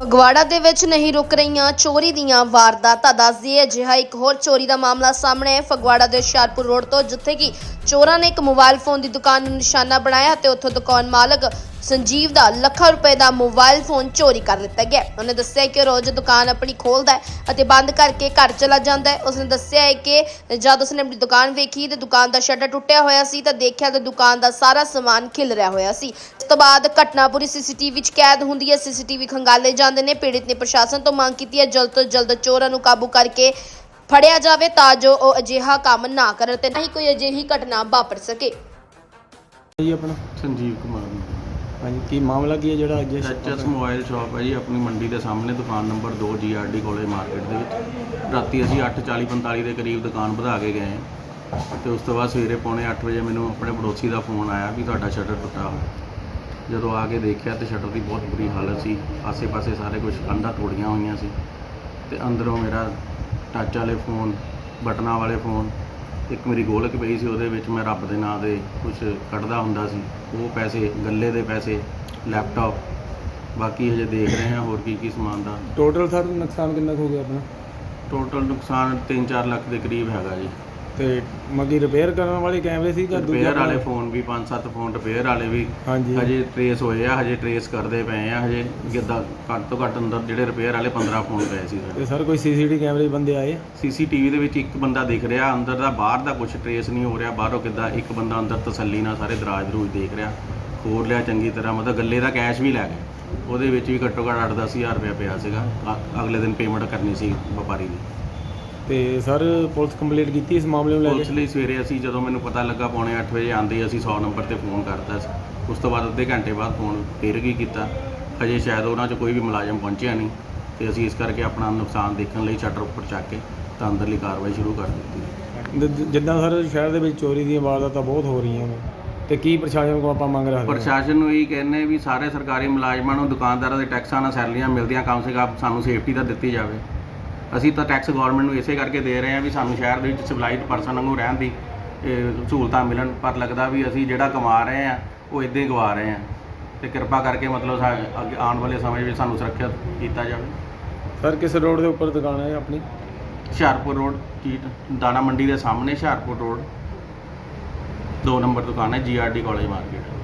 ਫਗਵਾੜਾ ਦੇ ਵਿੱਚ ਨਹੀਂ ਰੁਕ ਰਹੀਆਂ ਚੋਰੀ ਦੀਆਂ ਵਾਰਦਾਤਾਂ ਦੱਸਦੀ ਅਜਿਹਾ ਇੱਕ ਹੋਰ ਚੋਰੀ ਦਾ ਮਾਮਲਾ ਸਾਹਮਣੇ ਹੈ ਫਗਵਾੜਾ ਦੇ ਹੁਸ਼ਿਆਰਪੁਰ ਰੋਡ ਤੋਂ, ਜਿੱਥੇ ਕਿ ਚੋਰਾਂ ਨੇ ਇੱਕ ਮੋਬਾਈਲ ਫੋਨ ਦੀ ਦੁਕਾਨ ਨੂੰ ਨਿਸ਼ਾਨਾ ਬਣਾਇਆ ਤੇ ਉੱਥੋਂ ਦੁਕਾਨ ਮਾਲਕ ਸੰਜੀਵ ਦਾ ਲੱਖਾਂ ਰੁਪਏ ਦਾ ਮੋਬਾਈਲ ਫੋਨ ਚੋਰੀ ਕਰ ਲਿੱਤਾ ਗਿਆ। ਉਹਨੇ ਦੱਸਿਆ ਕਿ ਰੋਜ਼ ਦੁਕਾਨ ਆਪਣੀ ਖੋਲਦਾ ਹੈ ਅਤੇ ਬੰਦ ਕਰਕੇ ਘਰ ਚਲਾ ਜਾਂਦਾ ਹੈ। ਉਸਨੇ ਦੱਸਿਆ ਹੈ ਕਿ ਜਦ ਉਸਨੇ ਆਪਣੀ ਦੁਕਾਨ ਵੇਖੀ ਤੇ ਦੁਕਾਨ ਦਾ ਸ਼ਟਰ ਟੁੱਟਿਆ ਹੋਇਆ ਸੀ ਤਾਂ ਦੇਖਿਆ ਤੇ ਦੁਕਾਨ ਦਾ ਸਾਰਾ ਸਮਾਨ ਖਿਲ ਰਿਹਾ ਹੋਇਆ ਸੀ। ਤੋਂ ਬਾਅਦ ਘਟਨਾ ਪੂਰੀ ਸੀਸੀਟੀਵੀ ਵਿੱਚ ਕੈਦ ਹੁੰਦੀ ਹੈ। ਸੀਸੀਟੀਵੀ ਖੰਗਾਲੇ ਜਾਂਦੇ ਨੇ। ਪੀੜਿਤ ਨੇ ਪ੍ਰਸ਼ਾਸਨ ਤੋਂ ਮੰਗ ਕੀਤੀ ਹੈ ਜਲਦ ਤੋਂ ਜਲਦ ਚੋਰਾਂ ਨੂੰ ਕਾਬੂ ਕਰਕੇ ਫੜਿਆ ਜਾਵੇ ਤਾਂ ਜੋ ਉਹ ਅਜਿਹਾ ਕੰਮ ਨਾ ਕਰਨ ਤੇ ਨਾ ਹੀ ਕੋਈ ਅਜਿਹੀ ਘਟਨਾ ਵਾਪਰ ਸਕੇ। ਜੀ ਆਪਣਾ? ਸੰਜੀਵ ਕੁਮਾਰ ਹਾਂਜੀ ਕੀ ਮਾਮਲਾ ਕੀ ਹੈ ਜਿਹੜਾ ਅੱਜ ਐਚਐਸ ਮੋਬਾਈਲ ਸ਼ਾਪ ਹੈ ਜੀ ਆਪਣੀ ਮੰਡੀ ਦੇ ਸਾਹਮਣੇ ਦੁਕਾਨ ਨੰਬਰ 2 ਜੀਆਰਡੀ ਕੋਲੇ ਮਾਰਕੀਟ ਦੇ ਵਿੱਚ। ਰਾਤੀ ਅਸੀਂ 8:40 45 ਦੇ ਕਰੀਬ ਦੁਕਾਨ ਵਧਾ ਕੇ ਗਏ ਹਾਂ। ਤੇ ਉਸ ਤੋਂ ਬਾਅਦ ਸਵੇਰੇ ਪੌਣੇ 8 ਵਜੇ ਮੈਨੂੰ ਆਪਣੇ ਪੜੋਸੀ ਦਾ ਫੋਨ ਆਇਆ ਵੀ ਤੁਹਾਡਾ ਸ਼ਟਰ ਟੁੱਟਾ ਹੋਇਆ। ਜਦੋਂ ਆ ਕੇ ਦੇਖਿਆ ਤੇ ਸ਼ਟਰ ਦੀ ਬਹੁਤ ਬੁਰੀ ਹਾਲਤ ਸੀ। ਆਸੇ-ਪਾਸੇ ਸਾਰੇ ਕੁਝ ਕੰਧਾਂ ਤੋੜੀਆਂ ਹੋਈਆਂ ਸੀ ਤੇ ਅੰਦਰੋਂ ਮੇਰਾ ਟੱਚ ਵਾਲੇ ਫੋਨ ਬਟਨਾਂ ਵਾਲੇ ਫੋਨ ਇੱਕ ਮੇਰੀ ਗੋਲਕ ਪਈ ਸੀ ਉਹਦੇ ਵਿੱਚ ਮੈਂ ਰੱਬ ਦੇ ਨਾਂ ਦੇ ਕੁਝ ਕੱਢਦਾ ਹੁੰਦਾ ਸੀ। ਉਹ ਪੈਸੇ ਗੱਲੇ ਦੇ ਪੈਸੇ ਲੈਪਟਾਪ ਬਾਕੀ ਹਜੇ ਦੇਖ ਰਹੇ ਹਾਂ ਹੋਰ ਕੀ ਕੀ ਸਮਾਨ ਦਾ। ਟੋਟਲ ਸਰ ਨੁਕਸਾਨ ਕਿੰਨਾ ਕੁ ਹੋ ਗਿਆ ਆਪਣਾ? ਟੋਟਲ ਨੁਕਸਾਨ 3-4 ਲੱਖ ਦੇ ਕਰੀਬ ਹੈਗਾ ਜੀ। ਤੇ ਮਗੀ ਰਿਪੇਅਰ ਕਰਨ ਵਾਲੇ ਕੈਮਰੇ ਸੀ ਜਾਂ ਦੂਜੇ ਰਿਪੇਅਰ ਵਾਲੇ? ਫੋਨ ਵੀ 5-7 ਫੋਨ ਰਿਪੇਅਰ ਵਾਲੇ ਵੀ ਹਾਂਜੀ। ਹਜੇ ਟਰੇਸ ਹੋਏ ਆ ਹਜੇ ਟਰੇਸ ਕਰਦੇ ਪਏ ਆ ਹਜੇ ਜਿੱਦਾਂ ਘੱਟ ਤੋਂ ਘੱਟ ਅੰਦਰ ਜਿਹੜੇ ਰਿਪੇਅਰ ਵਾਲੇ 15 ਫੋਨ ਪਏ ਸੀ ਤੇ ਸਰ ਕੋਈ ਸੀਸੀਟੀ ਕੈਮਰੇ ਬੰਦੇ ਆਏ? ਸੀਸੀਟੀਵੀ ਦੇ ਵਿੱਚ ਇੱਕ ਬੰਦਾ ਦਿਖ ਰਿਹਾ ਅੰਦਰ ਦਾ ਬਾਹਰ ਦਾ ਕੁਝ ਟਰੇਸ ਨਹੀਂ ਹੋ ਰਿਹਾ ਬਾਹਰੋਂ ਕਿੱਦਾਂ ਇੱਕ ਬੰਦਾ ਅੰਦਰ ਤਸੱਲੀ ਨਾਲ ਸਾਰੇ ਦਰਾਜ ਦਰੂਜ ਦੇਖ ਰਿਹਾ ਖੋਲ ਲਿਆ ਚੰਗੀ ਤਰ੍ਹਾਂ ਮਤਲਬ ਗੱਲੇ ਦਾ ਕੈਸ਼ ਵੀ ਲੈ ਗਏ। ਉਹਦੇ ਵਿੱਚ ਵੀ ਘੱਟੋ ਘੱਟ 8-10000 ਰੁਪਇਆ ਪਿਆ ਸੀਗਾ ਅਗਲੇ ਦਿਨ ਪੇਮੈਂਟ ਕਰਨੀ ਸੀ ਵਪਾਰੀ ਦੀ। ਤੇ ਸਰ ਪੁਲਿਸ ਕੰਪਲੀਟ ਕੀਤੀ ਇਸ ਮਾਮਲੇ ਨੂੰ ਲੈ ਪੁਲਿਸ ਕੇ ਲਈ ਸਵੇਰੇ ਅਸੀਂ ਜਦੋਂ ਮੈਨੂੰ ਪਤਾ ਲੱਗਾ ਪੌਣੇ 8 ਵਜੇ ਆਂਦੇ ਅਸੀਂ 100 ਨੰਬਰ ਤੇ ਫੋਨ ਕਰਤਾ ਸੀ। ਉਸ ਤੋਂ ਬਾਅਦ ਅੱਧੇ ਘੰਟੇ ਬਾਅਦ ਫੋਨ ਫਿਰ ਕੀ ਕੀਤਾ। ਹਜੇ ਸ਼ਾਇਦ ਉਹਨਾਂ 'ਚ ਕੋਈ ਵੀ ਮੁਲਾਜ਼ਮ ਪਹੁੰਚਿਆ ਨਹੀਂ ਤੇ ਅਸੀਂ ਇਸ ਕਰਕੇ ਆਪਣਾ ਨੁਕਸਾਨ ਦੇਖਣ ਲਈ ਸ਼ਟਰ ਉੱਪਰ ਚੱਕ ਕੇ ਤਾਂ ਅੰਦਰਲੀ ਕਾਰਵਾਈ ਸ਼ੁਰੂ ਕਰ ਦਿੱਤੀ। ਜ- ਜਿੱਦਾਂ ਸਰ ਸ਼ਹਿਰ ਦੇ ਵਿੱਚ ਚੋਰੀ ਦੀਆਂ ਵਾਰਦਾਤਾਂ ਬਹੁਤ ਹੋ ਰਹੀਆਂ ਨੇ ਤੇ ਕੀ ਪ੍ਰਸ਼ਾਸਨ ਕੋਲ ਆਪਾਂ ਮੰਗ ਰੱਖਦੇ ਹਾਂ? ਪ੍ਰਸ਼ਾਸਨ ਨੂੰ ਇਹ ਕਹਿੰਦੇ ਵੀ ਸਾਰੇ ਸਰਕਾਰੀ ਮੁਲਾਜ਼ਮਾਂ ਨੂੰ ਦੁਕਾਨਦਾਰਾਂ ਦੇ ਟੈਕਸਾਂ ਨਾਲ ਸੈਲਰੀਆਂ ਮਿਲਦੀਆਂ ਕਮ ਸੇ ਕਮ ਸਾਨੂੰ ਸੇਫਟੀ ਤਾਂ ਦਿੱਤੀ ਜਾਵੇ। ਅਸੀਂ ਤਾਂ ਟੈਕਸ ਗਵਰਨਮੈਂਟ ਨੂੰ ਇਸੇ ਕਰਕੇ ਦੇ ਰਹੇ ਹਾਂ ਵੀ ਸਾਨੂੰ ਸ਼ਹਿਰ ਦੇ ਵਿੱਚ ਸਿਵਲਾਈਜ਼ਡ ਪਰਸਨ ਵਾਂਗੂ ਰਹਿਣ ਦੀ ਇਹ, ਸਹੂਲਤਾਂ ਮਿਲਣ ਪਰ ਲੱਗਦਾ ਵੀ ਅਸੀਂ ਜਿਹੜਾ ਕਮਾ ਰਹੇ ਹਾਂ ਉਹ ਇਦਾਂ ਹੀ ਗਵਾ ਰਹੇ ਹਾਂ। ਤੇ ਕਿਰਪਾ ਕਰਕੇ ਮਤਲਬ ਸਾ- ਅੱਗੇ ਆਉਣ ਵਾਲੇ ਸਮੇਂ ਵਿੱਚ ਸਾਨੂੰ ਸੁਰੱਖਿਅਤ ਕੀਤਾ ਜਾਵੇ। ਸਰ ਕਿਸ ਰੋਡ ਦੇ ਉੱਪਰ ਦੁਕਾਨ ਹੈ ਆਪਣੀ? ਹੁਸ਼ਿਆਰਪੁਰ ਰੋਡ ਚੀਟ ਦਾਣਾ ਮੰਡੀ ਦੇ ਸਾਹਮਣੇ ਹੁਸ਼ਿਆਰਪੁਰ ਰੋਡ। ਦੋ ਨੰਬਰ ਦੁਕਾਨ ਹੈ ਜੀਆਰਡੀ ਕਾਲਜ ਮਾਰਕੀਟ